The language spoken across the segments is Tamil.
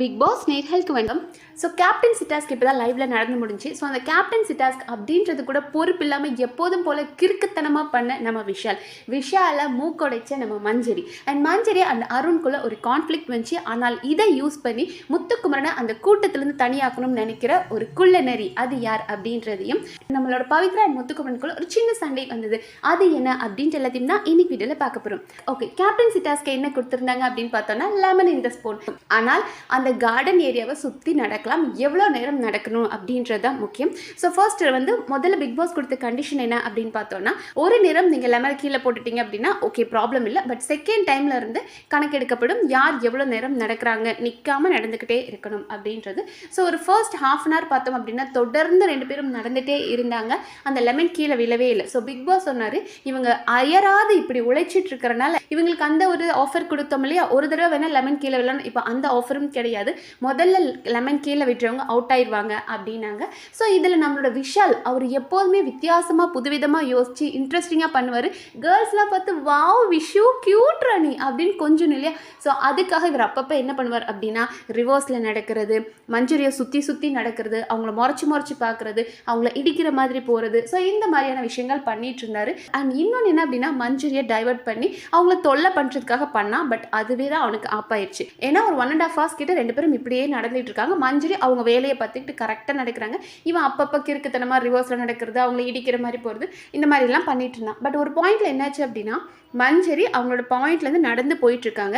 பிக் பாஸ் நேர்களுக்கு வணக்கம். ஸோ கேப்டன் சிட்டாஸ்க்கு இப்போ தான் லைவ்ல நடந்து முடிஞ்சு. ஸோ அந்த கேப்டன் சிட்டாஸ்க் அப்படின்றது கூட பொறுப்பு இல்லாமல் எப்போதும் போல கிறுக்குத்தனமாக பண்ண நம்ம விஷால். விஷால மூக்கொடைச்ச நம்ம மஞ்சரி. அண்ட் மஞ்சரி அண்ட் அருண்குள்ள ஒரு கான்ஃப்ளிக்ட் வந்துச்சு. ஆனால் இதை யூஸ் பண்ணி முத்துக்குமரனை அந்த கூட்டத்திலேருந்து தனியாக்கணும்னு நினைக்கிற ஒரு குள்ள நரி அது யார் அப்படின்றதையும் நம்மளோட பவித்ரா அண்ட் முத்துக்குமரனுக்குள்ள ஒரு சின்ன சண்டை வந்தது. அது என்ன அப்படின்ற எல்லாத்தையும் தான் இன்னைக்கு வீடியோவில் பார்க்க போகிறோம் ஓகே கேப்டன் சிட்டாஸ்க்கு என்ன கொடுத்துருந்தாங்க அப்படின்னு பார்த்தோம்னா லெமன் இந்த ஸ்பூன் ஆனால் அந்த கார்டன் ஏரியாவை சுற்றி நடக்கலாம். எவ்வளோ நேரம் நடக்கணும் அப்படின்றது தான் முக்கியம். ஸோ ஃபர்ஸ்ட் வந்து முதல்ல பிக் பாஸ் கொடுத்த கண்டிஷன் என்ன அப்படின்னு பார்த்தோம்னா ஒரு நேரம் நீங்கள் லெமன் கீழே போட்டுட்டீங்க அப்படின்னா ஓகே ப்ராப்ளம் இல்லை. பட் செகண்ட் டைம்ல இருந்து கணக்கெடுக்கப்படும் யார் எவ்வளோ நேரம் நடக்கிறாங்க நிற்காம நடந்துக்கிட்டே இருக்கணும் அப்படின்றது. ஸோ ஒரு ஃபர்ஸ்ட் ஹாஃப் அன் ஹவர் பார்த்தோம் அப்படின்னா தொடர்ந்து ரெண்டு பேரும் நடந்துகிட்டே இருந்தாங்க. அந்த லெமன் கீழே விழவே இல்லை. ஸோ பிக் பாஸ் சொன்னார் இவங்க அயராது இப்படி உழைச்சிட்டு இருக்கிறனால இவங்களுக்கு அந்த ஒரு ஆஃபர் கொடுத்தோம் இல்லையா? ஒரு தடவை வேணால் லெமன் கீழே விழணும் இப்போ அந்த ஆஃபரும் கிடையாது. முதல்ல லெமன் கீழே விட்டுறவங்க அவுட் ஆயிடுவாங்க அப்படின்னாங்க. ஸோ இதில் நம்மளோட விஷால் அவர் எப்போதுமே வித்தியாசமாக புதுவிதமாக யோசிச்சு இன்ட்ரெஸ்டிங்காக பண்ணுவார். கேர்ள்ஸ்லாம் பார்த்து வாவ் விஷு க்யூட் ராணி அப்படின்னு கொஞ்சம் இல்லையா? ஸோ அதுக்காக இவர் அப்பப்போ என்ன பண்ணுவார் அப்படின்னா ரிவர்ஸில் நடக்கிறது மஞ்சுரியை சுற்றி சுற்றி நடக்கிறது அவங்கள முறைச்சி முறைச்சி பார்க்குறது அவங்கள இடிக்கிற மாதிரி போகிறது ஸோ இந்த மாதிரியான விஷயங்கள் பண்ணிட்டு இருந்தார். அண்ட் இன்னொன்று என்ன அப்படின்னா மஞ்சுரியை டைவர்ட் பண்ணி அவங்கள தொல்லை பண்ணுறதுக்காக பண்ணால் பட் அதுவே தான் அவனுக்கு ஆப் ஆயிடுச்சு ஏன்னா ஒரு ஒன் அண்ட் ஆஃப் ஹவர்ஸ் கிட்ட ரெண்டு பேரும் இப்படியே நடந்துட்டு இருக்காங்க மஞ்சுரி அவங்க வேலையை பார்த்துக்கிட்டு கரெக்டாக நடக்கிறாங்க. இவன் அப்பப்போ கிறுக்குத்தனமாக ரிவர்ஸில் நடக்கிறது அவங்கள இடிக்கிற மாதிரி போகிறது இந்த மாதிரிலாம் பண்ணிட்டு இருந்தான் பட் ஒரு பாயிண்ட்ல என்னாச்சு அப்படின்னா மஞ்சரி அவங்களோட பாயிண்ட்லேருந்து நடந்து போயிட்டு இருக்காங்க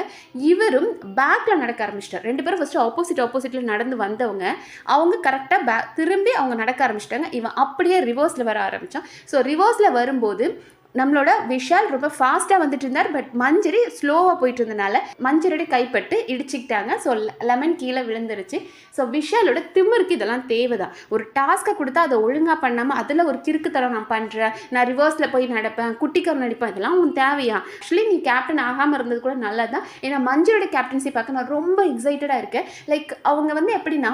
இவரும் பேக்கில் நடக்க ஆரம்பிச்சிட்டார். ரெண்டு பேரும் ஃபஸ்ட்டு ஆப்போசிட் ஆப்போசிட்டில் நடந்து வந்தவங்க அவங்க கரெக்டாக பே திரும்பி அவங்க நடக்க ஆரம்பிச்சிட்டாங்க. இவன் அப்படியே ரிவர்ஸில் வர ஆரம்பித்தான் ஸோ ரிவர்ஸில் வரும்போது நம்மளோட விஷால் ரொம்ப ஃபாஸ்ட்டாக வந்துட்டு இருந்தார் பட் மஞ்சரி ஸ்லோவாக போயிட்டு இருந்தனால மஞ்சரியோட கைப்பட்டு இடிச்சுக்கிட்டாங்க. ஸோ லெமன் கீழே விழுந்துருச்சு. ஸோ விஷாலோட திமிருக்கு இதெல்லாம் தேவைதான். ஒரு டாஸ்க்கை கொடுத்தா அதை ஒழுங்காக பண்ணாமல் அதில் ஒரு கிறுக்குத்தரம் நான் பண்ணுறேன் நான் ரிவர்ஸில் போய் நடப்பேன் குட்டிக்கரம் நடிப்பேன் இதெல்லாம் உன் தேவையா? ஆக்சுவலி நீ கேப்டன் ஆகாமல் இருந்தது கூட நல்லது தான் ஏன்னா மஞ்சளோட கேப்டன்சி பார்க்க நான் ரொம்ப எக்ஸைட்டடாக இருக்கேன். லைக் அவங்க வந்து எப்படின்னா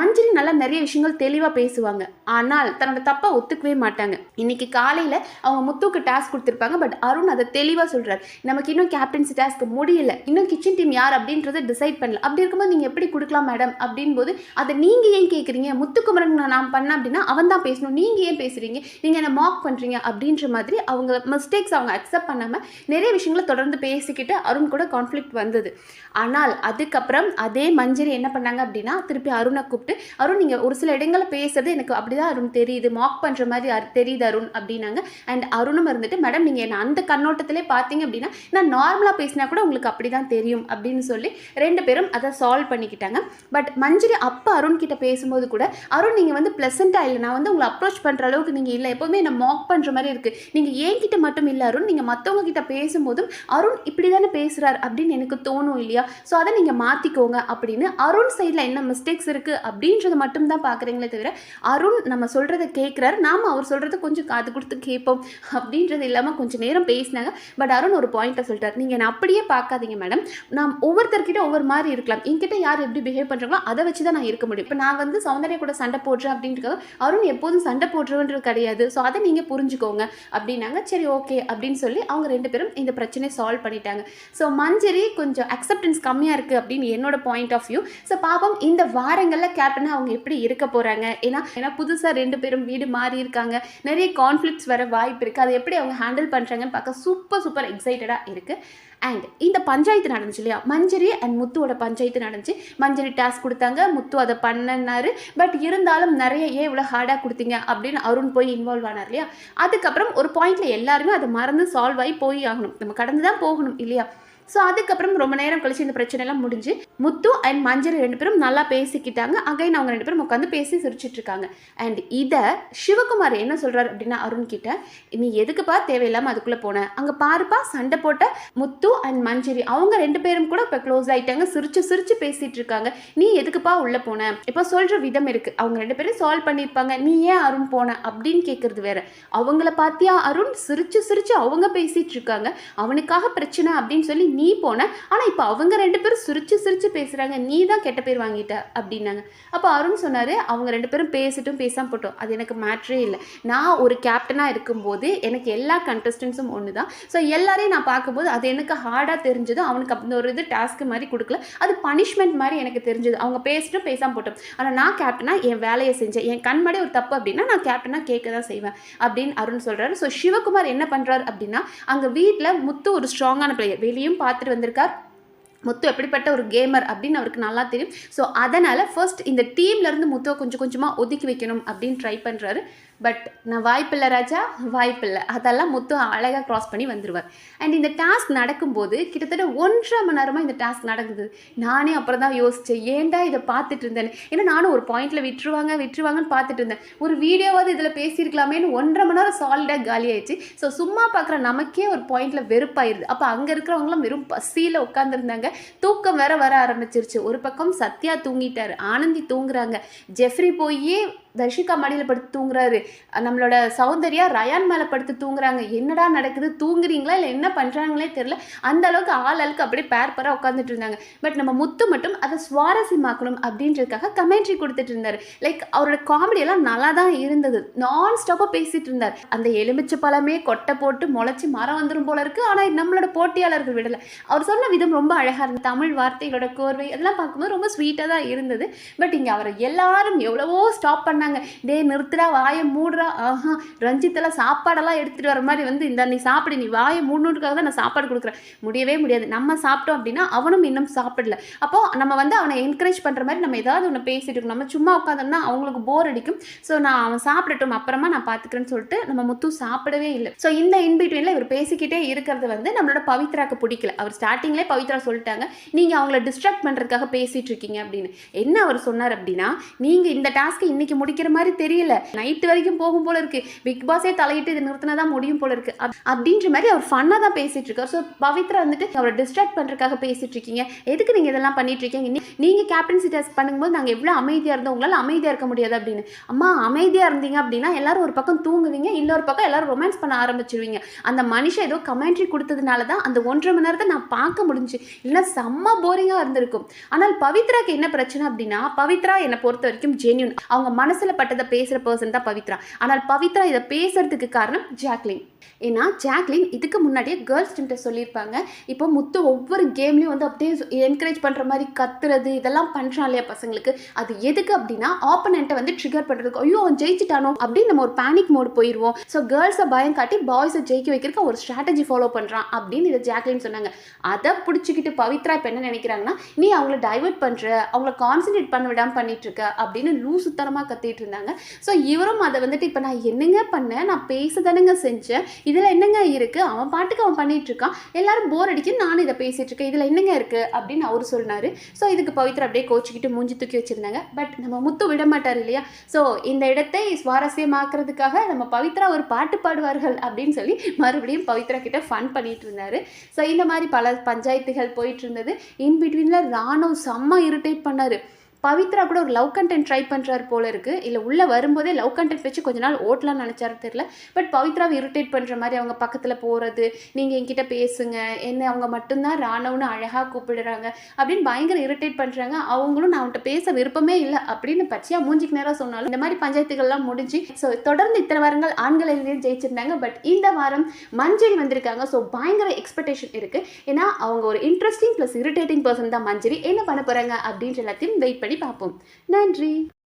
மஞ்சரி நல்லா நிறைய விஷயங்கள் தெளிவாக பேசுவாங்க. ஆனால் தன்னோட தப்பாக ஒத்துக்கவே மாட்டாங்க. இன்னைக்கு காலையில் அவங்க முத்துக்கு டாஸ்க் கொடுத்துருப்பாங்க பட் அருண் அதை தெளிவாக சொல்கிறார் நமக்கு இன்னும் கேப்டன்சி டாஸ்க் முடியல. இன்னும் கிச்சன் டீம் யார் அப்படின்றத டிசைட் பண்ணல அப்படி இருக்கும்போது நீங்கள் எப்படி கொடுக்கலாம் மேடம் அப்படின் போது அதை நீங்கள் ஏன் கேட்குறீங்க முத்துக்குமரன் நான் பண்ணேன் அப்படின்னா அவன் தான் பேசணும். நீங்கள் ஏன் பேசுகிறீங்க நீங்கள் என்னை மாக் பண்ணுறீங்க அப்படின்ற மாதிரி அவங்க மிஸ்டேக்ஸ் அவங்க அக்செப்ட் பண்ணாமல் நிறைய விஷயங்களை தொடர்ந்து பேசிக்கிட்டு அருண் கூட கான்ஃப்ளிக்ட் வந்தது. ஆனால் அதுக்கப்புறம் அதே மஞ்சரி என்ன பண்ணாங்க அப்படின்னா திருப்பி அருணை கூப்பிட்டு அருண் நீங்கள் ஒரு சில இடங்களில் பேசுறது எனக்கு அப்படிதான் அருண் தெரியுது. மாக் பண்ணுற மாதிரி அரு- தெரியுது அருண் அப்படின்னாங்க. அண்ட் அருணும் வந்துட்டு மேடம் நீங்கள் என்ன அந்த கண்ணோட்டத்திலே பார்த்தீங்க அப்படின்னா நான் நார்மலாக பேசினா கூட உங்களுக்கு அப்படி தான் தெரியும் அப்படின்னு சொல்லி ரெண்டு பேரும் அதை சால்வ் பண்ணிக்கிட்டாங்க. பட் மஞ்சரி அப்போ அருண் கிட்ட பேசும்போது கூட அருண் நீங்கள் வந்து ப்ளசண்ட்டாக இல்லை நான் வந்து உங்களை அப்ரோச் பண்ணுற அளவுக்கு நீங்கள் இல்லை. எப்போவுமே என்னை மாக் பண்ணுற மாதிரி இருக்குது நீங்கள் என்கிட்ட மட்டும் இல்லை அருண். நீங்கள் மற்றவங்க கிட்ட பேசும்போதும் அருண் இப்படி தானே பேசுகிறார் அப்படின்னு எனக்கு தோணும் இல்லையா? ஸோ அதை நீங்கள் மாற்றிக்கோங்க அப்படின்னு அருண் சைடில் என்ன மிஸ்டேக்ஸ் இருக்குது அப்படின்றத மட்டும் தான் பார்க்குறீங்களே தவிர அருண் நம்ம சொல்கிறத கேட்குறாரு. நாம அவர் சொல்கிறத கொஞ்சம் காது கொடுத்து கேட்போம் அப்படின்றத இல்லாமல் கொஞ்சம் நேரம் பேசினாங்க. பட் அருண் ஒரு பாயிண்ட்டை சொல்லிட்டார். நீங்கள் என்னை அப்படியே பார்க்காதீங்க மேடம் நான் ஒவ்வொருத்தர்கிட்ட ஒவ்வொரு மாதிரி இருக்கலாம். என்கிட்ட யார் எப்படி பிஹேவ் பண்ணுறாங்களோ அதை வச்சு தான் நான் இருக்க முடியும். இப்போ நான் வந்து சௌந்தர்யா கூட சண்டை போடுறேன் அப்படின்ட்டு அருண் எப்போதும் சண்டை போடுறவன்றது கிடையாது. ஸோ அதை நீங்கள் புரிஞ்சுக்கோங்க. அப்படின்னாங்க. சரி ஓகே அப்படின்னு சொல்லி அவங்க ரெண்டு பேரும் இந்த பிரச்சனையை சால்வ் பண்ணிட்டாங்க. ஸோ மஞ்சரி கொஞ்சம் அக்செப்டன்ஸ் கம்மியாக இருக்குது அப்படின்னு என்னோட பாயிண்ட் ஆஃப் வியூ ஸோ பாப்போம் இந்த வாரங்களில் கேப்டனாக அவங்க எப்படி இருக்க போகிறாங்க ஏன்னா ஏன்னா புதுசாக ரெண்டு பேரும் வீடு மாறி இருக்காங்க. நிறைய கான்ஃப்ளிக்ஸ் வர வாய்ப்பு இருக்குது அதை எப்படி அவங்க ஹேண்டில் பண்ணுறாங்கன்னு பார்க்க சூப்பர் சூப்பர் எக்ஸைட்டடாக இருக்குது அண்ட் இந்த பஞ்சாயத்து நடந்துச்சு இல்லையா? மஞ்சரி அண்ட் முத்துவோட பஞ்சாயத்து நடந்துச்சு. மஞ்சரி டாஸ்க் கொடுத்தாங்க முத்து அதை பண்ணனாரு. பட் இருந்தாலும் நிறைய ஏன் இவ்வளோ ஹார்டாக கொடுத்தீங்க? அப்படின்னு அருண் போய் இன்வால்வ் ஆனார் இல்லையா? அதுக்கப்புறம் ஒரு பாயிண்ட்ல எல்லாருமே அதை மறந்து சால்வ் ஆகி போய் ஆகணும். நம்ம கடந்து தான் போகணும் இல்லையா? ஸோ அதுக்கப்புறம் ரொம்ப நேரம் கழிச்சு இந்த பிரச்சனை எல்லாம் முடிஞ்சு முத்து அண்ட் மஞ்சரி ரெண்டு பேரும் நல்லா பேசிக்கிட்டாங்க. அகைன் அவங்க ரெண்டு பேரும் உட்காந்து பேசி சிரிச்சிட்டு இருக்காங்க அண்ட் இதை சிவகுமார் என்ன சொல்றாரு அப்படின்னா அருண் கிட்ட நீ எதுக்குப்பா தேவையில்லாம அதுக்குள்ள போன? அங்க பாருப்பா சண்டை போட்ட முத்து அண்ட் மஞ்சரி அவங்க ரெண்டு பேரும் கூட இப்போ க்ளோஸ் ஆயிட்டாங்க. சிரிச்சு சிரிச்சு பேசிட்டு இருக்காங்க நீ எதுக்குப்பா உள்ள போன? இப்போ சொல்ற விதம் இருக்கு. அவங்க ரெண்டு பேரும் சால்வ் பண்ணியிருப்பாங்க. நீ ஏன் அருண் போன? அப்படின்னு கேட்கறது வேற. அவங்கள பார்த்தியா அருண்? சிரிச்சு சிரிச்சு அவங்க பேசிட்டு இருக்காங்க அவனுக்காக பிரச்சனை அப்படின்னு சொல்லி நீ போன ஆனால் இப்போ அவங்க ரெண்டு பேரும் சிரிச்சு சிரிச்சு பேசுகிறாங்க நீ தான் கெட்ட பேர் வாங்கிட்ட அப்படின்னாங்க. அப்போ அருண் சொன்னார் அவங்க ரெண்டு பேரும் பேசிட்டும் பேசாமல் போட்டோம். அது எனக்கு மேட்ரே இல்லை. நான் ஒரு கேப்டனாக இருக்கும்போது எனக்கு எல்லா கண்டஸ்டன்ஸும் ஒன்று தான் ஸோ எல்லாரையும் நான் பார்க்கும்போது அது எனக்கு ஹார்டாக தெரிஞ்சதும் அவனுக்கு அப்படி ஒரு இது டாஸ்க்கு மாதிரி கொடுக்கல. அது பனிஷ்மெண்ட் மாதிரி எனக்கு தெரிஞ்சது. அவங்க பேசிட்டும் பேசாமல் போட்டோம். ஆனால் நான் கேப்டனாக என் வேலையை செஞ்சேன். என் கண்மடி ஒரு தப்பு அப்படின்னா நான் கேப்டனாக கேட்க தான் செய்வேன் அப்படின்னு அருண் சொல்கிறாரு ஸோ சிவகுமார் என்ன பண்ணுறாரு அப்படின்னா அங்கே வீட்டில் முத்து ஒரு ஸ்ட்ராங்கான பிளேயர் வெளியும் பார்த்துட்டு வந்திருக்கார். முத்து எப்படிப்பட்ட ஒரு கேமர் அப்படின்னு அவருக்கு நல்லா தெரியும். ஸோ அதனால் ஃபர்ஸ்ட் இந்த டீம்லேருந்து முத்துவை கொஞ்சம் கொஞ்சமாக ஒதுக்கி வைக்கணும் அப்படின்னு ட்ரை பண்ணுறாரு பட் நான் வாய்ப்பில்லை ராஜா வாய்ப்பில்லை அதெல்லாம் முத்து அழகாக க்ராஸ் பண்ணி வந்துடுவார் அண்ட் இந்த டாஸ்க் நடக்கும்போது கிட்டத்தட்ட ஒன்றரை மணி நேரமாக இந்த டாஸ்க் நடக்குது. நானே அப்புறம் தான் யோசித்தேன் ஏன்டா இதை பார்த்துட்டு இருந்தேன் ஏன்னா நானும் ஒரு பாயிண்டில் விட்டுருவாங்க விட்டுருவாங்கன்னு பார்த்துட்டு இருந்தேன். ஒரு வீடியோவாவது இதில் பேசியிருக்கலாமேன்னு ஒன்றரை மணி நேரம் சாலிடாக காலி ஆயிடுச்சு ஸோ சும்மா பார்க்குற நமக்கே ஒரு பாயிண்டில் வெறுப்பாயிருது. அப்போ அங்கே இருக்கிறவங்களாம் வெறும் பசியில் உட்காந்துருந்தாங்க தூக்கம் வேற வர ஆரம்பிச்சிருச்சு. ஒரு பக்கம் சத்யா தூங்கிட்டார் ஆனந்தி தூங்குறாங்க. ஜெஃப்ரி போய் தர்ஷிகா மடியில் படுத்து தூங்குறாரு. நம்மளோட சௌந்தர்யா ரயான் மேலே படுத்து தூங்குறாங்க. என்னடா நடக்குது? தூங்குறீங்களா? இல்லை என்ன பண்ணுறாங்களே தெரில அந்த அளவுக்கு ஆள் அளவுக்கு அப்படியே பேர் பேராக உட்காந்துட்டு இருந்தாங்க. பட் நம்ம முத்து மட்டும் அதை சுவாரஸ்யமாக்கணும் அப்படின்றதுக்காக கமெண்ட்ரி கொடுத்துட்டு இருந்தார். லைக் அவரோட காமெடியெல்லாம் நல்லா தான் இருந்தது. நான் ஸ்டாப்பாக பேசிட்டு இருந்தார். அந்த எலுமிச்சை பழமே கொட்டை போட்டு முளைச்சி மரம் வந்துடும் போல இருக்குது ஆனால் நம்மளோட போட்டியாளர்கள் விடலை. அவர் சொன்ன விதம் ரொம்ப அழகாக இருந்தது. தமிழ் வார்த்தைகளோட கோர்வை அதெல்லாம் பார்க்கும்போது ரொம்ப ஸ்வீட்டாக தான் இருந்தது. பட் இங்கே அவரை எல்லாரும் எவ்வளவோ ஸ்டாப் பண்ண பண்ணாங்க டே நிறுத்துடா வாயை மூடுறா ஆஹா ரஞ்சித்தெல்லாம் சாப்பாடெல்லாம் எடுத்துகிட்டு வர மாதிரி வந்து இந்த நீ சாப்பிடு நீ வாயை மூடணுன்றதுக்காக தான் நான் சாப்பாடு கொடுக்குறேன். முடியவே முடியாது. நம்ம சாப்பிட்டோம் அப்படின்னா அவனும் இன்னும் சாப்பிடல. அப்போது நம்ம வந்து அவனை என்கரேஜ் பண்ணுற மாதிரி நம்ம ஏதாவது ஒன்று பேசிட்டு இருக்கணும். நம்ம சும்மா உட்காந்தோம்னா அவங்களுக்கு போர் அடிக்கும். ஸோ நான் அவன் சாப்பிடட்டும் அப்புறமா நான் பார்த்துக்கிறேன்னு சொல்லிட்டு நம்ம முத்து சாப்பிடவே இல்லை. ஸோ இந்த இன்பிட்வீனில் இவர் பேசிக்கிட்டே இருக்கிறது வந்து நம்மளோட பவித்ராக்கு பிடிக்கல. அவர் ஸ்டார்டிங்லேயே பவித்ரா சொல்லிட்டாங்க நீங்கள் அவங்கள டிஸ்ட்ராக்ட் பண்ணுறதுக்காக பேசிகிட்டு இருக்கீங்க அப்படின்னு. என்ன அவர் சொன்னார் அப்படின்னா நீங்கள் இந்த டாஸ்க்கு இன்னைக்கு முடிக்கிற மாதிரி தெரியல. நைட் வரைக்கும் போகும் போல இருக்கு. பிக் பாஸே தலையிட்டு இது நிறுத்தினா தான் முடியும் போல இருக்கு. அப்படின்ற மாதிரி அவர் ஃபன்னாக தான் பேசிட்டு இருக்கார். ஸோ பவித்ரா வந்துட்டு அவரை டிஸ்ட்ராக்ட் பண்ணுறதுக்காக பேசிட்டு இருக்கீங்க. எதுக்கு நீங்கள் இதெல்லாம் பண்ணிட்டு இருக்கீங்க? நீ- நீங்க கேப்டன்சி டெஸ்ட் பண்ணும்போது நாங்கள் எவ்வளோ அமைதியாக இருந்தோம்? உங்களால் அமைதியாக இருக்க முடியாது அப்படின்னு. அம்மா அமைதியாக இருந்தீங்க அப்படின்னா எல்லாரும் ஒரு பக்கம் தூங்குவீங்க இன்னொரு பக்கம் எல்லாரும் ரொமான்ஸ் பண்ண ஆரம்பிச்சிருவீங்க. அந்த மனுஷன் ஏதோ கமெண்ட்ரி கொடுத்ததுனால தான் அந்த ஒன்றரை மணி நேரத்தை நான் பார்க்க முடிஞ்சு. இல்லைன்னா செம்ம போரிங்காக இருந்திருக்கும். ஆனால் பவித்ராக்கு என்ன பிரச்சனை அப்படின்னா பவித்ரா என்னை பொறுத்த வரைக்கும் ஜென்யூன் அவங்க மனசு மனசில் பட்டதை பேசுகிற பர்சன் தான் பவித்ரா. ஆனால் பவித்ரா இதை பேசுறதுக்கு காரணம் ஜாக்லின். ஏன்னா ஜாக்லின் இதுக்கு முன்னாடியே கேர்ள்ஸ் டீம்கிட்ட சொல்லியிருப்பாங்க. இப்போ முத்து ஒவ்வொரு கேம்லேயும் வந்து அப்படியே என்கரேஜ் பண்ணுற மாதிரி கத்துறது இதெல்லாம் பண்ணுறான் இல்லையா பசங்களுக்கு. அது எதுக்கு அப்படின்னா ஆப்பனண்ட்டை வந்து ட்ரிகர் பண்ணுறதுக்கு ஐயோ அவன் ஜெயிச்சிட்டானோ? அப்படின்னு நம்ம ஒரு பேனிக் மோட் போயிடுவோம் ஸோ கேர்ள்ஸை பயம் காட்டி பாய்ஸை ஜெயிக்க வைக்கிறதுக்கு ஒரு ஸ்ட்ராட்டஜி ஃபாலோ பண்ணுறான் அப்படின்னு இதை ஜாக்லின் சொன்னாங்க. அதை பிடிச்சிக்கிட்டு பவித்ரா இப்போ என்ன நினைக்கிறாங்கன்னா நீ அவங்கள டைவர்ட் பண்ணுற அவங்கள கான்சென்ட்ரேட் பண்ண விடாமல் பண்ணிட்டு இருக்க அப்படின்னு லூசுத்தனமாக கத்திட்டு இருந்தாங்க ஸோ இவரும் அதை வந்துட்டு இப்போ நான் என்னங்க பண்ணேன்? நான் பேச தானேங்க செஞ்சேன். இதில் என்னங்க இருக்குது அவன் பாட்டுக்கு அவன் பண்ணிட்டு இருக்கான் எல்லாரும் போர் அடிக்க நானும் இதை பேசிகிட்டு இருக்கேன் இதில் என்னங்க இருக்குது அப்படின்னு அவர் சொன்னார் ஸோ இதுக்கு பவித்ரா அப்படியே கோச்சிக்கிட்டு மூஞ்சி தூக்கி வச்சிருந்தாங்க. பட் நம்ம முத்து விட மாட்டார் இல்லையா? ஸோ இந்த இடத்தை சுவாரஸ்யமாக்குறதுக்காக நம்ம பவித்ரா ஒரு பாட்டு பாடுவார்கள் அப்படின்னு சொல்லி மறுபடியும் பவித்ரா கிட்ட ஃபன் பண்ணிட்டு இருந்தார் ஸோ இந்த மாதிரி பல பஞ்சாயத்துகள் போயிட்டு இருந்தது இன் பிட்வீனில் ராணுவ செம்ம இரிட்டேட் பண்ணார். பவித்ரா கூட ஒரு லவ் கண்டென்ட் ட்ரை பண்ணுறாரு போல இருக்கு. இல்லை உள்ளே வரும்போதே லவ் கண்டென்ட் வச்சு கொஞ்ச நாள் ஓட்டலாம்னு நினச்சாரு தெரியல. பட் பவித்ராவை இரிட்டேட் பண்ணுற மாதிரி அவங்க பக்கத்தில் போகிறது நீங்கள் என்கிட்ட பேசுங்க என்ன அவங்க மட்டும்தான் ராணவன்னு அழகாக கூப்பிடுறாங்க அப்படின்னு பயங்கர இரிட்டேட் பண்ணுறாங்க அவங்களும் நான் அவன்கிட்ட பேச விருப்பமே இல்லை அப்படின்னு பச்சையாக மூஞ்சிக்கு நேரம் சொன்னாலும் இந்த மாதிரி பஞ்சாயத்துகள்லாம் முடிஞ்சு ஸோ தொடர்ந்து இத்தனை வாரங்கள் ஆண்கள் ஜெயிச்சிருந்தாங்க. பட் இந்த வாரம் மஞ்சரி வந்திருக்காங்க. ஸோ பயங்கர எக்ஸ்பெக்டேஷன் இருக்குது ஏன்னா அவங்க ஒரு இன்ட்ரெஸ்டிங் ப்ளஸ் இரிட்டேட்டிங் பர்சன் தான் மஞ்சரி. என்ன பண்ண போகிறாங்க அப்படின்ற எல்லாத்தையும் வெயிட் பண்ணி பார்ப்போம். நன்றி.